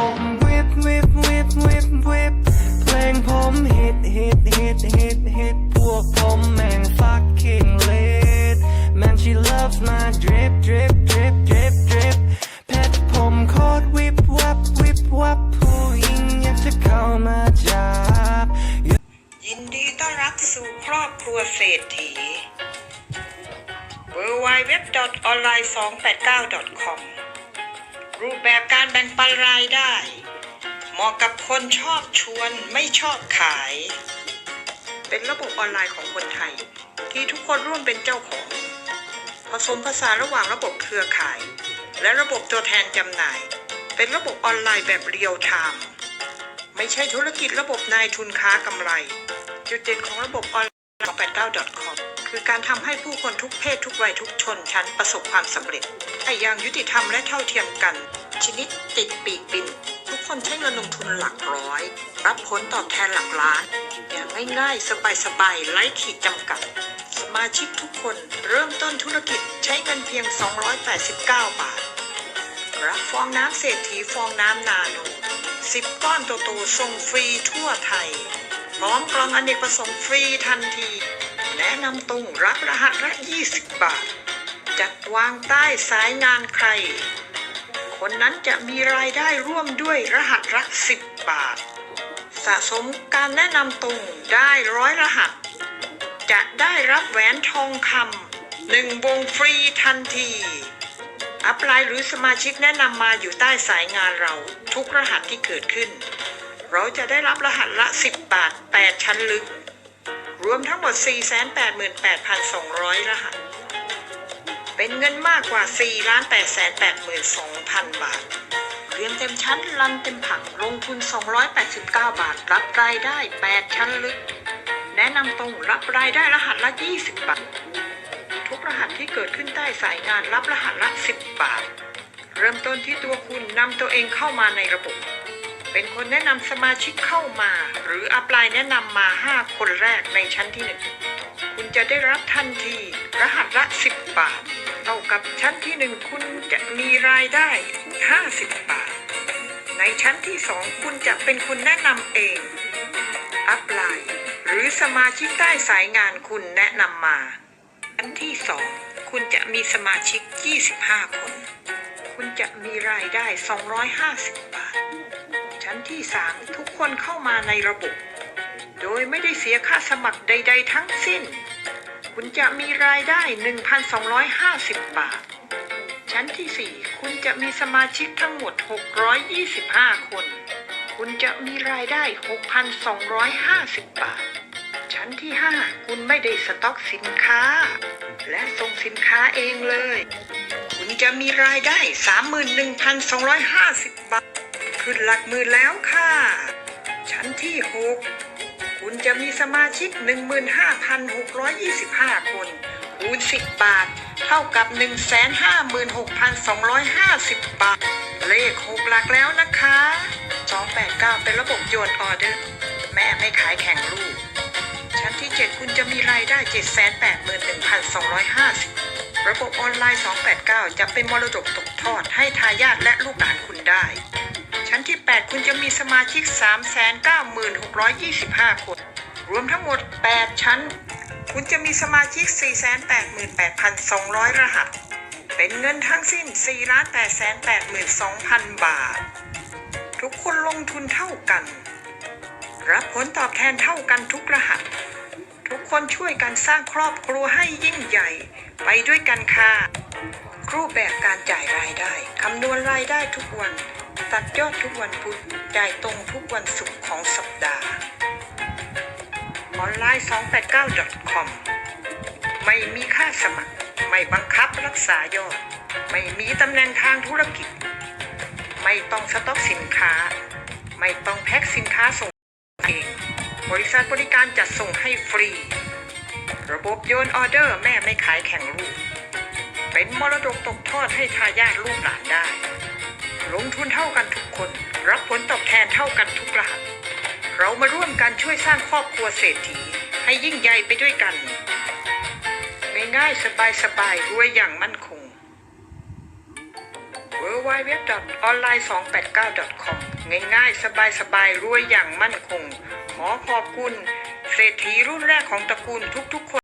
ผมวิบวิบวิบวิบวิบเพลงผมฮิตฮิตฮิตฮิตฮิตพวกผมแม่ง fucking lit man she loves my drip drip drip drip drip เพชรผมโคตรวิบวับวิบวับผู้หญิงอยากจะเข้ามาจับยินดีต้อนรับสู่ครอบครัวเศรษฐี w w w o n l i n e 2 8 9 com รูปแบบการแบ่งปันรายได้ เหมาะกับคนชอบชวนไม่ชอบขาย เป็นระบบออนไลน์ของคนไทย ที่ทุกคนร่วมเป็นเจ้าของ ผสมผสานระหว่างระบบเครือข่าย และระบบตัวแทนจำหน่าย เป็นระบบออนไลน์แบบเรียลไทม์ไม่ใช่ธุรกิจระบบนายทุนค้ากำไร จุดเด่นของระบบออนไลน์ 289.com คือการทำให้ผู้คนทุกเพศทุกวัยทุกชนชั้นประสบความสำเร็จให้อย่างยุติธรรมและเท่าเทียมกัน ชนิดติดปีกบิน ทุกคนใช้เงินลงทุนหลักร้อย รับผลตอบแทนหลักล้าน อย่างง่ายๆ สบายๆไร้ขีดจำกัด สมาชิกทุกคนเริ่มต้นธุรกิจใช้เงินเพียง 289 บาท รับฟองน้ำเศรษฐีฟองน้ำนาโนสิบก้อนโตๆส่งฟรีทั่วไทย พร้อมกล่องอเนกประสงค์ฟรีทันที แนะนำตรงรับรหัสละ 20 บาท จัดวางใต้สายงานใคร คนนั้นจะมีรายได้ร่วมด้วยรหัสละ 10 บาท สะสมการแนะนำตรงได้ร้อยรหัส จะได้รับแหวนทองคำหนึ่งวงฟรีทันทีอัพไลน์หรือสมาชิกแนะนำมาอยู่ใต้สายงานเราทุกรหัสที่เกิดขึ้น เราจะได้รับรหัสละ 10 บาท 8 ชั้นลึก รวมทั้งหมด 488,200 รหัส เป็นเงินมากกว่า 4,882,000 บาท เรียนเต็มชั้นรันเต็มผังลงทุน 289 บาท รับรายได้ 8 ชั้นลึก แนะนำตรงรับรายได้รหัสละ 20 บาท ทุกรหัสที่เกิดขึ้นใต้สายงานรับรหัสละ 10 บาท เริ่มต้นที่ตัวคุณนำตัวเองเข้ามาในระบบ เป็นคนแนะนำสมาชิกเข้ามา หรืออัปไลน์แนะนำมา 5 คนแรกในชั้นที่ 1 คุณจะได้รับทันทีรหัสละ 10 บาท เท่ากับชั้นที่ 1 คุณจะมีรายได้ 50 บาท ในชั้นที่ 2 คุณจะเป็นคนแนะนำเอง อัปไลน์หรือสมาชิกใต้สายงานคุณแนะนำมาชั้นที่ 2 คุณจะมีสมาชิก 25 คน คุณจะมีรายได้ 250 บาท ชั้นที่ 3 ทุกคนเข้ามาในระบบ โดยไม่ได้เสียค่าสมัครใด ๆ ทั้งสิ้น คุณจะมีรายได้ 1,250 บาท ชั้นที่ 4 คุณจะมีสมาชิกทั้งหมด 625 คน คุณจะมีรายได้ 6,250 บาท ชั้นที่ 5 คุณไม่ได้สต็อกสินค้า และส่งสินค้าเองเลย คุณจะมีรายได้ 31,250 บาท ขึ้นหลักหมื่นแล้วค่ะ ชั้นที่ 6 คุณจะมีสมาชิก 15,625 คน คูณ 10 บาท เท่ากับ 156,250 บาท เลข 6 หลักแล้วนะคะ 289 เป็นระบบโยนออเดอร์ แม่ไม่ขายแข่งลูก ชั้นที่ 7 คุณจะมีรายได้ 781,250ระบบออนไลน์ 289 จะเป็นมรดกตกทอดให้ทายาทและลูกหลานคุณได้ ชั้นที่ 8 คุณจะมีสมาชิก 396,25 คน รวมทั้งหมด 8 ชั้น คุณจะมีสมาชิก 488,200 รหัส เป็นเงินทั้งสิ้น 4,882,000 บาท ทุกคนลงทุนเท่ากัน รับผลตอบแทนเท่ากันทุกรหัส ทุกคนช่วยกันสร้างครอบครัวให้ยิ่งใหญ่ ไปด้วยกันค่ะรูปแบบการจ่ายรายได้ คำนวณรายได้ทุกวัน ตัดยอดทุกวันพุธจ่ายตรงทุกวันศุกร์ของสัปดาห์ ออนไลน์ 289.com ไม่มีค่าสมัคร ไม่บังคับรักษายอด ไม่มีตำแหน่งทางธุรกิจ ไม่ต้องสต็อกสินค้า ไม่ต้องแพ็คสินค้าส่งเอง บริษัทบริการจัดส่งให้ฟรี ระบบโยนออเดอร์แม่ไม่ขายแข่งลูก เป็นมรดกตกทอดให้ทายาทลูกหลานได้ ลงทุนเท่ากันทุกคน รับผลตอบแทนเท่ากันทุกรหัส เรามาร่วมกันช่วยสร้างครอบครัวเศรษฐีให้ยิ่งใหญ่ไปด้วยกัน ง่ายๆสบายๆรวยอย่างมั่นคง w w w o n l i n e 2 8 9 com ง่ายๆสบายๆรวยอย่างมั่นคง ขอขอบคุณ เศรษฐีรุ่นแรกของตระกูลทุกๆคน